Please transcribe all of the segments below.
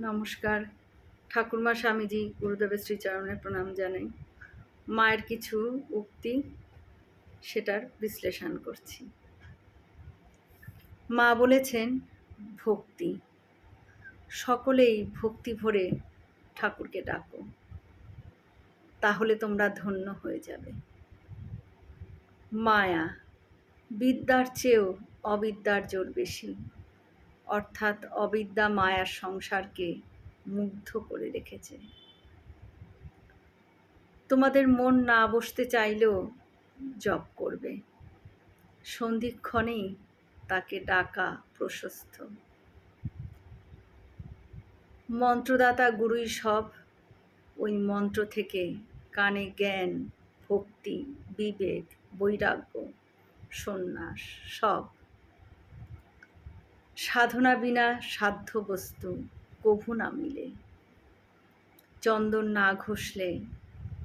নমস্কার। ঠাকুরমা স্বামীজি গুরুদেবের শ্রীচরণের প্রণাম জানাই। মায়ের কিছু উক্তি সেটার বিশ্লেষণ করছি। মা বলেছেন, ভক্তি। সকলেই ভক্তি ভরে ঠাকুরকে ডাকো। তাহলে তোমরা ধন্য হয়ে যাবে। মায়া, বিদ্যার চেয়েও অবিদ্যার জোর বেশি। অর্থাৎ অবিদ্যা মায়ার সংসারকে মুগ্ধ করে রেখেছে। তোমাদের মন না বসতে চাইলেও জপ করবে। সন্ধিক্ষণেই তাকে ডাকা প্রশস্ত। মন্ত্রদাতা গুরুই সব, ওই মন্ত্র থেকে কানে জ্ঞান, ভক্তি, বিবেক, বৈরাগ্য, সন্ন্যাস সব সাধনা বিনা সাধ্য বস্তু কভু না মিলে। চন্দন না ঘষলে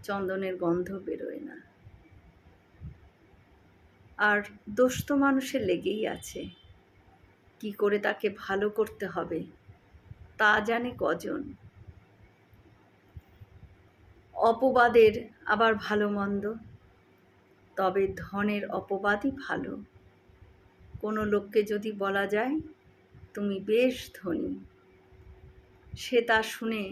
চন্দনের গন্ধ বেরোয় না। আর দোষ তো মানুষের লেগেই আছে। কি করে তাকে ভালো করতে হবে, তা জানে কজন। অপবাদের আবার ভালো মন্দ, তবে ধনের অপবাদই ভালো। কোনো লোককে যদি বলা যায় তুমি বেশ ধনী। সে তা শুনে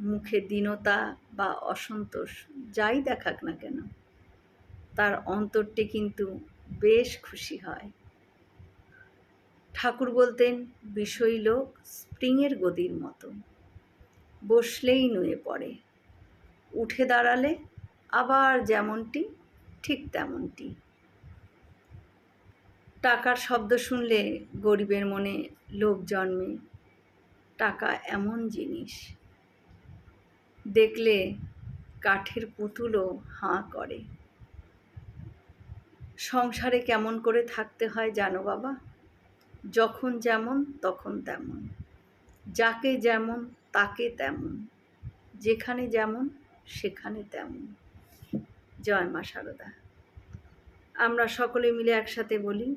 মুখে দীনতা বা অসন্তোষ যাই দেখাক না কেন, তার অন্তরটি কিন্তু বেশ খুশি হয়। ঠাকুর বলতেন, বিষয়ী লোক স্প্রিংয়ের গদির মতো। বসলেই নুয়ে পড়ে। উঠে দাঁড়ালে আবার যেমনটি, ঠিক তেমনটি। টাকার শব্দ শুনলে গরিবের মনে লোভ জন্মে। টাকা এমন জিনিস। দেখলে কাঠের পুতুলও হাঁ করে। সংসারে কেমন করে থাকতে হয় জানো বাবা? যখন যেমন, তখন তেমন। যাকে যেমন, তাকে তেমন। যেখানে যেমন, সেখানে তেমন। জয় মা সারদা। আমরা সকলে মিলে একসাথে বলি